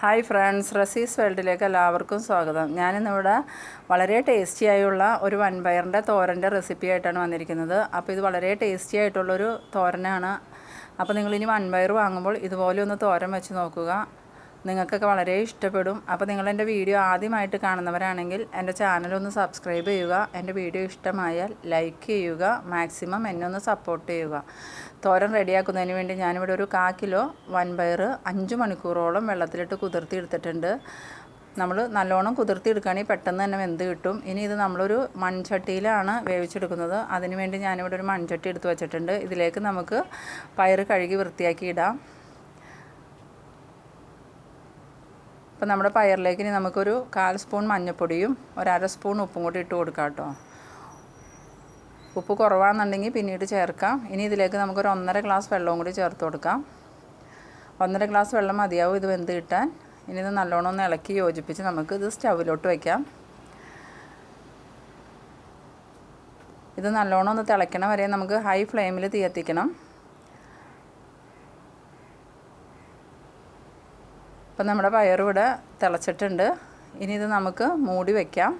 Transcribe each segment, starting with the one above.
Hi friends റസീസ് വേൾഡിലേക്ക് എല്ലാവർക്കും സ്വാഗതം. ഞാനിന്നിവിടെ വളരെ ടേസ്റ്റി ആയുള്ള ഒരു വൻപയറിന്റെ തോരന്റെ റെസിപ്പി ആയിട്ടാണ് വന്നിരിക്കുന്നത്. അപ്പോൾ ഇത് വളരെ ടേസ്റ്റി ആയിട്ടുള്ളൊരു തോരനാണ്. അപ്പോൾ നിങ്ങളിനി വൻപയർ വാങ്ങുമ്പോൾ ഇതുപോലെ ഒന്ന് തോരൻ വെച്ച് നോക്കുക. നിങ്ങൾക്കൊക്കെ വളരെ ഇഷ്ടപ്പെടും. അപ്പോൾ നിങ്ങൾ എന്റെ വീഡിയോ ആദ്യമായിട്ട് കാണുന്നവരാണെങ്കിൽ എന്റെ ചാനലൊന്ന് സബ്സ്ക്രൈബ് ചെയ്യുക. എന്റെ വീഡിയോ ഇഷ്ടമായാൽ ലൈക്ക് ചെയ്യുക. മാക്സിമം എന്നെ ഒന്ന് സപ്പോർട്ട് ചെയ്യുക. തോരൻ റെഡിയാക്കുന്നതിന് വേണ്ടി ഞാനിവിടെ ഒരു കാ കിലോ വൻപയർ അഞ്ച് മണിക്കൂറോളം വെള്ളത്തിലിട്ട് കുതിർത്തി എടുത്തിട്ടുണ്ട്. നമ്മൾ നല്ലോണം കുതിർത്തി എടുക്കുകയാണെങ്കിൽ പെട്ടെന്ന് തന്നെ വെന്ത് കിട്ടും. ഇനി ഇത് നമ്മളൊരു മൺചട്ടിയിലാണ് വേവിച്ചെടുക്കുന്നത്. അതിനുവേണ്ടി ഞാനിവിടെ ഒരു മൺചട്ടി എടുത്ത് വെച്ചിട്ടുണ്ട്. ഇതിലേക്ക് നമുക്ക് പയർ കഴുകി വൃത്തിയാക്കി ഇടാം. അപ്പോൾ നമ്മുടെ പയറിലേക്ക് ഇനി നമുക്കൊരു കാൽ സ്പൂൺ മഞ്ഞൾപ്പൊടിയും ഒരര സ്പൂൺ ഉപ്പും കൂടി ഇട്ട് കൊടുക്കാം കേട്ടോ. ഉപ്പ് കുറവാണെന്നുണ്ടെങ്കിൽ പിന്നീട് ചേർക്കാം. ഇനി ഇതിലേക്ക് നമുക്കൊരു ഒന്നര ഗ്ലാസ് വെള്ളവും കൂടി ചേർത്ത് കൊടുക്കാം. ഒന്നര ഗ്ലാസ് വെള്ളം മതിയാവും ഇത് വെന്ത് കിട്ടാൻ. ഇനി ഇത് നല്ലോണം ഒന്ന് ഇളക്കി യോജിപ്പിച്ച് നമുക്ക് ഇത് സ്റ്റൗവിലോട്ട് വയ്ക്കാം ഇത് നല്ലോണം ഒന്ന് തിളയ്ക്കണ വരെ നമുക്ക് ഹൈ ഫ്ലെയിമിൽ തീ എത്തിക്കണം. അപ്പം നമ്മുടെ പയർ ഇവിടെ തിളച്ചിട്ടുണ്ട്. ഇനി ഇത് നമുക്ക് മൂടി വയ്ക്കാം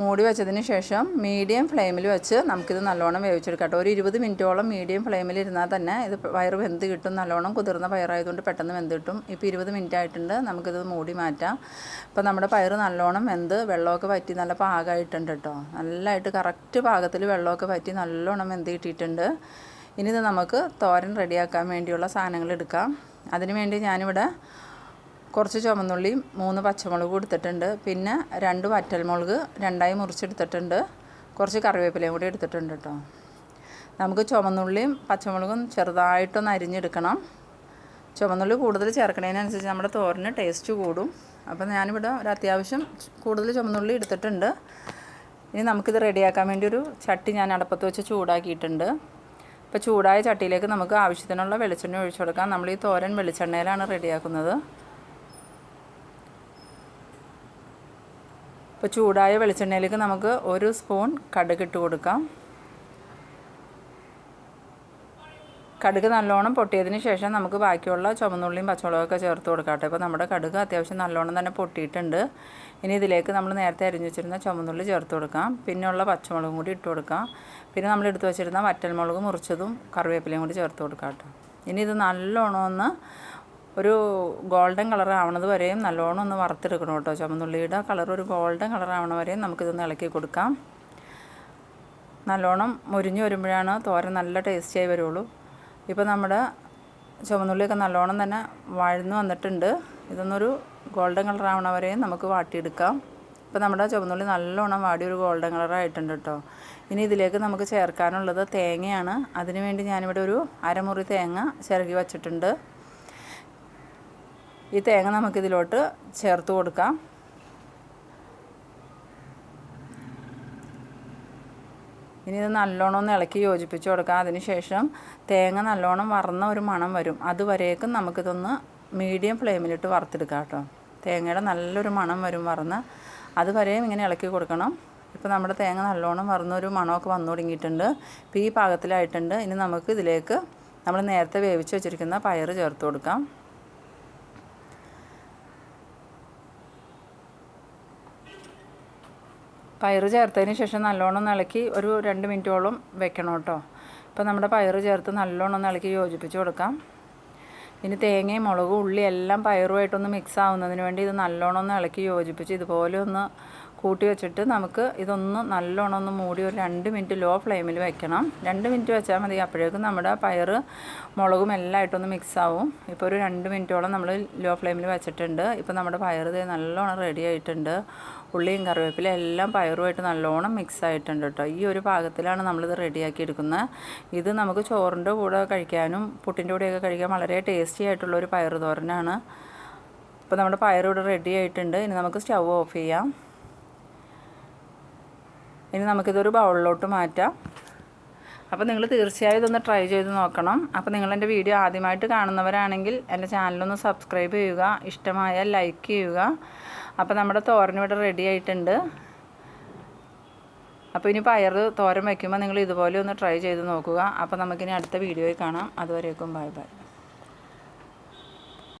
മൂടി വെച്ചതിന് ശേഷം മീഡിയം ഫ്ലെയിമിൽ വെച്ച് നമുക്കിത് നല്ലോണം വേവിച്ചെടുക്കാം ഒരു ഇരുപത് മിനിറ്റോളം മീഡിയം ഫ്ലെയിമിൽ ഇരുന്നാൽ തന്നെ ഇത് പയർ വെന്ത് കിട്ടും. നല്ലോണം കുതിർന്ന പയറായതുകൊണ്ട് പെട്ടെന്ന് വെന്ത് കിട്ടും. ഇപ്പോൾ ഇരുപത് മിനിറ്റ് ആയിട്ടുണ്ട്. നമുക്കിത് മൂടി മാറ്റാം. ഇപ്പോൾ നമ്മുടെ പയർ നല്ലോണം വെന്ത് വെള്ളമൊക്കെ പറ്റി നല്ല പാകമായിട്ടുണ്ട് കേട്ടോ. നല്ലതായിട്ട് കറക്റ്റ് പാകത്തിൽ വെള്ളമൊക്കെ പറ്റി നല്ലോണം വെന്ത് കിട്ടിയിട്ടുണ്ട്. ഇനി ഇത് നമുക്ക് തോരൻ റെഡിയാക്കാൻ വേണ്ടിയുള്ള സാധനങ്ങൾ എടുക്കാം. അതിനുവേണ്ടി ഞാനിവിടെ കുറച്ച് ചുമന്നുള്ളിയും മൂന്ന് പച്ചമുളകും എടുത്തിട്ടുണ്ട്. പിന്നെ രണ്ട് വറ്റൽമുളക് രണ്ടായി മുറിച്ചെടുത്തിട്ടുണ്ട്. കുറച്ച് കറിവേപ്പിലയും കൂടി എടുത്തിട്ടുണ്ട് കേട്ടോ. നമുക്ക് ചുമന്നുള്ളിയും പച്ചമുളകും ചെറുതായിട്ടൊന്ന് അരിഞ്ഞെടുക്കണം. ചുമന്നുള്ളി കൂടുതൽ ചേർക്കണതിനനുസരിച്ച് നമ്മുടെ തോരന് ടേസ്റ്റ് കൂടും. അപ്പോൾ ഞാനിവിടെ ഒരു അത്യാവശ്യം കൂടുതൽ ചുമന്നുള്ളി എടുത്തിട്ടുണ്ട്. ഇനി നമുക്കിത് റെഡിയാക്കാൻ വേണ്ടി ഒരു ചട്ടി ഞാൻ അടുപ്പത്ത് വെച്ച് ചൂടാക്കിയിട്ടുണ്ട്. ഇപ്പോൾ ചൂടായ ചട്ടിയിലേക്ക് നമുക്ക് ആവശ്യത്തിനുള്ള വെളിച്ചെണ്ണ ഒഴിച്ചു കൊടുക്കാം. നമ്മൾ ഈ തോരൻ വെളിച്ചെണ്ണയിലാണ് റെഡിയാക്കുന്നത്. ഇപ്പോൾ ചൂടായ വെളിച്ചെണ്ണയിലേക്ക് നമുക്ക് ഒരു സ്പൂൺ കടുക് ഇട്ട് കൊടുക്കാം. കടുക് നല്ലോണം പൊട്ടിയതിന് ശേഷം നമുക്ക് ബാക്കിയുള്ള ചുമന്നുള്ളിയും പച്ചമുളകൊക്കെ ചേർത്ത് കൊടുക്കാട്ടെ. കേട്ടോ ഇപ്പോൾ നമ്മുടെ കടുക് അത്യാവശ്യം നല്ലോണം തന്നെ പൊട്ടിയിട്ടുണ്ട്. ഇനി ഇതിലേക്ക് നമ്മൾ നേരത്തെ അരിഞ്ഞു വെച്ചിരുന്ന ചുമന്നുള്ളി ചേർത്ത് കൊടുക്കാം. പിന്നെയുള്ള പച്ചമുളകും കൂടി ഇട്ട് കൊടുക്കാം. പിന്നെ നമ്മൾ എടുത്തു വെച്ചിരുന്ന വറ്റൽമുളക് മുറിച്ചതും കറിവേപ്പിലയും കൂടി ചേർത്ത് കൊടുക്കാം ഇനി ഇത് നല്ലോണം ഒന്ന് ഒരു ഗോൾഡൻ കളർ ആവണത് വരെയും നല്ലോണം ഒന്ന് വറുത്തെടുക്കണം കേട്ടോ. ചുമന്നുള്ളിയുടെ കളർ ഒരു ഗോൾഡൻ കളർ ആവണ വരെയും നമുക്കിതൊന്ന് ഇളക്കി കൊടുക്കാം. നല്ലോണം മുരിഞ്ഞ് വരുമ്പോഴാണ് തോരൻ നല്ല ടേസ്റ്റിയായി വരുള്ളൂ. ഇപ്പോൾ നമ്മുടെ ചുവന്നുള്ളിയൊക്കെ നല്ലോണം തന്നെ വഴന്ന് വന്നിട്ടുണ്ട്. ഇതൊന്നൊരു ഗോൾഡൻ കളർ ആവണ വരെയും നമുക്ക് വാട്ടിയെടുക്കാം. ഇപ്പോൾ നമ്മുടെ ചുവന്നുള്ളി നല്ലോണം വാടി ഒരു ഗോൾഡൻ കളർ ആയിട്ടുണ്ട് കേട്ടോ. ഇനി ഇതിലേക്ക് നമുക്ക് ചേർക്കാനുള്ളത് തേങ്ങയാണ്. അതിന് വേണ്ടി ഞാനിവിടെ ഒരു അരമുറി തേങ്ങ ചിരകി വച്ചിട്ടുണ്ട്. ഈ തേങ്ങ നമുക്കിതിലോട്ട് ചേർത്ത് കൊടുക്കാം. ഇനി ഇത് നല്ലോണം ഒന്ന് ഇളക്കി യോജിപ്പിച്ച് കൊടുക്കുക അതിനുശേഷം തേങ്ങ നല്ലോണം വറന്ന ഒരു മണം വരും. അതുവരേക്കും നമുക്കിതൊന്ന് മീഡിയം ഫ്ലെയിമിലിട്ട് വറുത്തെടുക്കാം കേട്ടോ. തേങ്ങയുടെ നല്ലൊരു മണം വരും വറന്ന്. അതുവരെയും ഇങ്ങനെ ഇളക്കി കൊടുക്കണം. ഇപ്പോൾ നമ്മുടെ തേങ്ങ നല്ലോണം വറന്നൊരു മണമൊക്കെ വന്നു തുടങ്ങിയിട്ടുണ്ട്. ഇപ്പോൾ ഈ പാകത്തിലായിട്ടുണ്ട്. ഇനി നമുക്ക് ഇതിലേക്ക് നമ്മൾ നേരത്തെ വേവിച്ച് വെച്ചിരിക്കുന്ന പയർ ചേർത്ത് കൊടുക്കാം. പയർ ചേർത്തതിന് ശേഷം നല്ലോണം ഇളക്കി ഒരു രണ്ട് മിനിറ്റോളം വെക്കണം കേട്ടോ. ഇപ്പോൾ നമ്മുടെ പയറ് ചേർത്ത് നല്ലോണം ഒന്ന് ഇളക്കി യോജിപ്പിച്ച് കൊടുക്കാം. ഇനി തേങ്ങയും മുളകും ഉള്ളി എല്ലാം പയറുമായിട്ടൊന്ന് മിക്സ് ആവുന്നതിന് വേണ്ടി ഇത് നല്ലോണം ഒന്ന് ഇളക്കി യോജിപ്പിച്ച് ഇതുപോലെ ഒന്ന് കൂട്ടി വെച്ചിട്ട് നമുക്ക് ഇതൊന്ന് നല്ലോണം ഒന്ന് മൂടി ഒരു രണ്ട് മിനിറ്റ് ലോ ഫ്ലെയിമിൽ വെക്കണം. രണ്ട് മിനിറ്റ് വെച്ചാൽ മതി. അപ്പോഴേക്കും നമ്മുടെ പയറ് മുളകും എല്ലാം ആയിട്ടൊന്ന് മിക്സ് ആവും. ഇപ്പോൾ ഒരു രണ്ട് മിനിറ്റോളം നമ്മൾ ലോ ഫ്ലെയിമിൽ വെച്ചിട്ടുണ്ട്. ഇപ്പോൾ നമ്മുടെ പയറ് നല്ലോണം റെഡി ആയിട്ടുണ്ട്. ഉള്ളിയും കറിവേപ്പില എല്ലാം പയറുമായിട്ട് നല്ലോണം മിക്സ് ആയിട്ടുണ്ട് കേട്ടോ ഈ ഒരു പാകത്തിലാണ് നമ്മളിത് റെഡിയാക്കി എടുക്കുന്നത് ഇത് നമുക്ക് ചോറിന്റെ കൂടെ കഴിക്കാനും പുട്ടിന്റെ കൂടെയൊക്കെ കഴിക്കാൻ വളരെ ടേസ്റ്റി ആയിട്ടുള്ള ഒരു പയർ തോരനാണ്. അപ്പോൾ നമ്മുടെ പയർ ഇവിടെ റെഡി ആയിട്ടുണ്ട്. ഇനി നമുക്ക് സ്റ്റൗ ഓഫ് ചെയ്യാം. ഇനി നമുക്കിതൊരു ബൗളിലോട്ട് മാറ്റാം. അപ്പോൾ നിങ്ങൾ തീർച്ചയായും ഇതൊന്ന് ട്രൈ ചെയ്ത് നോക്കണം. അപ്പോൾ നിങ്ങൾ എന്റെ വീഡിയോ ആദ്യമായിട്ട് കാണുന്നവരാണെങ്കിൽ എന്റെ ചാനലൊന്ന് സബ്സ്ക്രൈബ് ചെയ്യുക. ഇഷ്ടമായാൽ ലൈക്ക് ചെയ്യുക. അപ്പോൾ നമ്മുടെ തോരൻ ഇവിടെ റെഡി ആയിട്ടുണ്ട്. അപ്പോൾ ഇനി പയർ തോരൻ വയ്ക്കുമ്പോൾ നിങ്ങൾ ഇതുപോലെ ഒന്ന് ട്രൈ ചെയ്ത് നോക്കുക. അപ്പോൾ നമുക്കിനി അടുത്ത വീഡിയോയിൽ കാണാം. അതുവരേക്കും ബൈ ബൈ